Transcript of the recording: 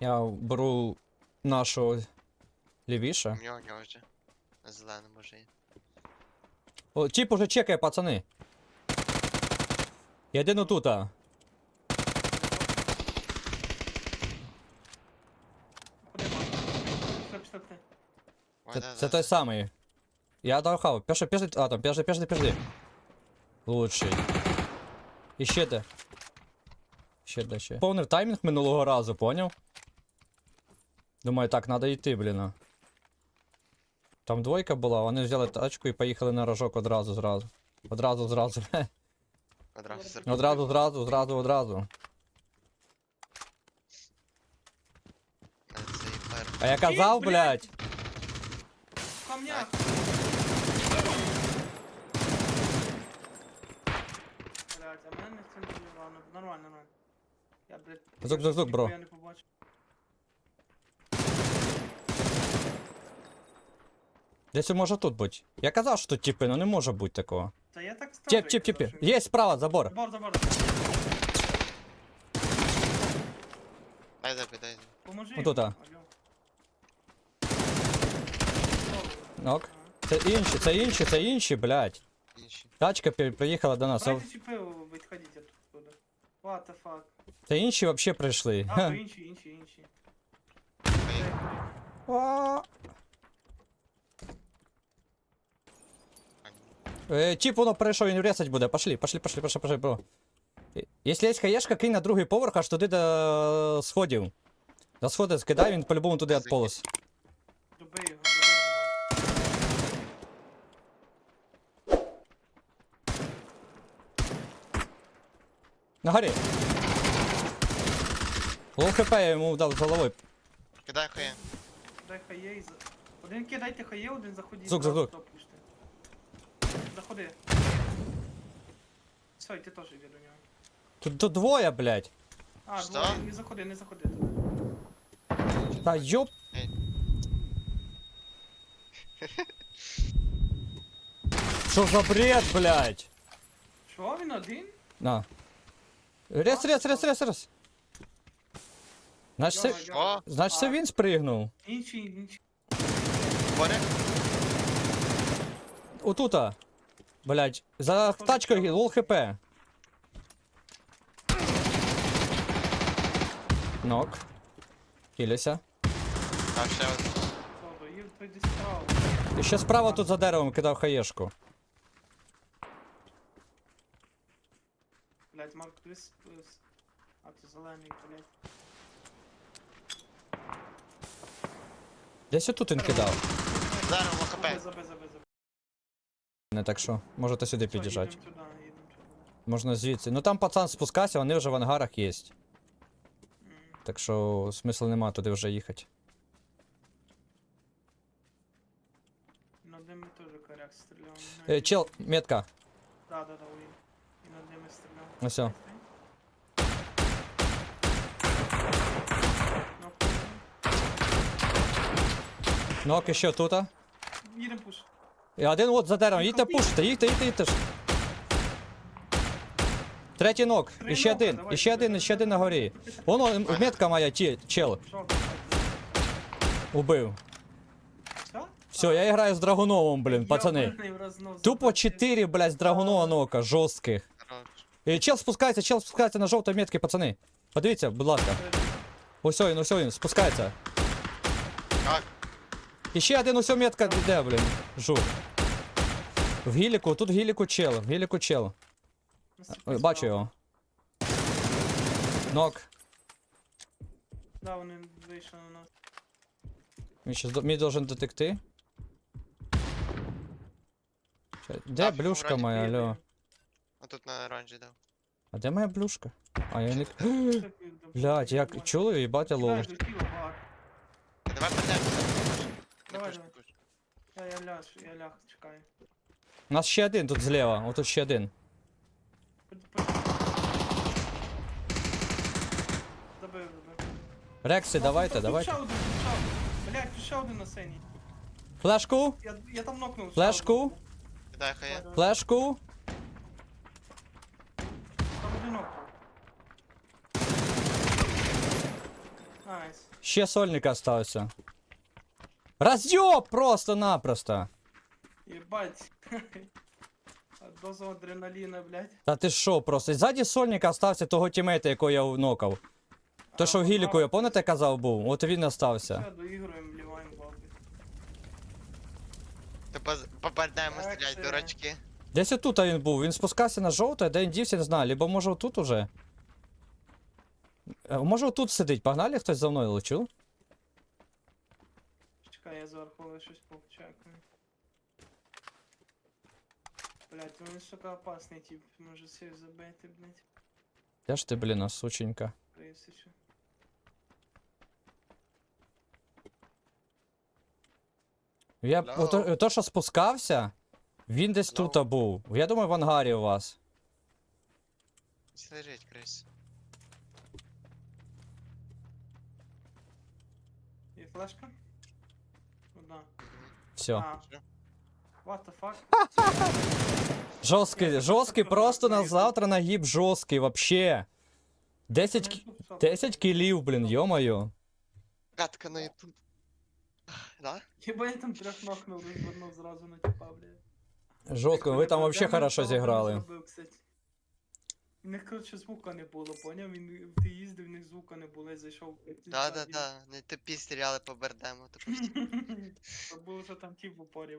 Я беру нашого лівіше. У нього, у нього вже. Вже є. О, тип уже чекає, пацани. Я пішли, пішли. Ой, Це, да, це да. той самий. Я дохав. Пішли, пішли, а там, пішли, пішли, пішли. Лучший. І ще де. Ще де ще. Повнив таймінг минулого разу, поняв? Думаю, так, надо йти, блін. Там двойка була, вони взяли тачку і поїхали на рожок одразу зразу. Одразу зразу. Одразу зер- Одразу, зразу, зразу, одразу. А я казав, блядь. блядь. В камнях. Блядь, а мене це не ладно, нормально, нормально. Я, блядь, Звук, звук, звук, бро. Я не побачив. Десь може тут бути. Я казав, що тут типи, ну не може бути такого. Та я так скажу. Чіп, чіп, чіпі. Є справа, забор. Забор, забор. Дай забий, дай. Поможи. Отут, а. алло. Ок. Це інші, це інші, це інші, блядь. Інші. Тачка пі- приїхала до нас. а Давайте чіпи, відходіть оттуда. What the fuck. Це інші вообще прийшли. А, Ха. то інші, інші, інші. Поїхали. А. А, ні. Е, Чіп воно прийшов, він ресать буде. Пошли, пошли, пошли, пошли, пошли, бро. Е, Якщо є хаєшка, кинь на другий поверх, аж туди до сходів. До сходи скидай, він по-любому туди відполз. Доби його. На горі. Лоу хп я йому дав з головою. Кидай хує. Дай хає і за... Один кидайте хає, один заходіть. Звук, зразу звук, Заходи. Все, ти теж йди до нього. Тут, тут двоє, блядь. А, Що? двоє, не заходи, не заходи. Та йоп. Що за бред, блядь? Що, він один? На. Рез, рез, рез, рез, рез. Значить, це, Йо, йо. О, значить, це він спригнув. Інші. боря. Отута. Блядь, за тачкою лол хп. Нок. Хілюся. Там ще один. Справа. І ще справа тут за деревом кидав хаєшку. Блять, Марк, ти с... с- А, ти зелений, блять. Десь отут він кидав. Зараз ЛХП. Забей, забей, забей, забей. Не так що, можете сюди Все, під'їжджати. їдемо сюди, їдемо сюди. Можна звідси. Ну там пацан спускався, вони вже в ангарах є. М. Так що смисла нема туди вже їхати. Над ними теж коряк стріляв. не Е, знаю. чел, метка. Да, да, да, уїв. І над ними стріляв. Ну всё. Ну, Нок ще тут. Їдемо пуш. І один от за деревом. Їдьте пушите, їдьте, їдьте, їдьте. Третій нок. І ще один, і ще один, і ще один на горі. Воно метка моя, ті, чел, убив. Все? Я граю з Драгуновим, блін, пацани. Тупо 4, блядь, з Драгунова нока, жорстких. І чел спускається, чел спускається на жовтій метці, пацани. Подивіться, будь ласка. Ось він, ось він, спускається. Як? І ще один ось метка йде, блін. Жук. В гіліку, тут в гіліку чел, в гіліку чел. Ой, бачу його. Нок. Да, вони вийшли на нас. Він ще здо- мій должен дотекти. Ча- Де А, блюшка вроді моя, Їдемо. алло? А тут на оранжі дав. А де моя блюшка? А я не. Блядь, як чули, їбать лол. До тіла. Давай подивимося. Давай, давай. Я, я ляж, я ляг, чекаю. У нас ще один тут зліва, отут ще один. Забив, забив. Рекси, давайте, давайте. ще один, ще один. Блядь, тут ще один на сцені. Флешку, Я, я там нокнув. ще Флешку? один. Кидай. Давай, давай. флешку. Там один нокнув. Найс. Ще сольник остався. Разъеб просто-напросто. Ебать. Доза адреналіна, блядь. Та ти що, просто. І ззаді сольника остався того тімейта, якого я нокав. То, що в гіліку, я пам'ятаєте, казав був? От він остався. Все, доігруємо, вливаємо бабки. То поз- Так, стріляти, це- дурачки. Десь отут він був. Він спускався на жовте, де він дівся, не знаю. Либо може отут уже. Е, Може отут сидить. Погнали, хтось за мною лечив? Чекай, я зверху але щось повчекаю. Блять, ну він сука опасний тип, може сейв забити, блять. Де ж ти, блін, а, сученька? Присичу. Я ото, то, що спускався, він десь Hello. тут був. Я думаю, в ангарі у вас. Ось Крис. Є флешка? Одна. Все. А. What the fuck? Жорсткий, жорсткий, просто на завтра нагиб жорсткий, вообще. 10, кі- 10 кілів, блін, йо-моє. Катка на ютуб. Да? Хіба я там трьох нокнув, розвернув зразу на тіпа, блядь. Жорстко, ви там вообще не хорошо не зіграли. зробив, кстати. У них, коротше, звука не було, поняв? Він, ти їздив, в них звука не було, я зайшов. Да, да, да. Не тупі стріляли по бердему. то просто Це було, що там тіп в упорі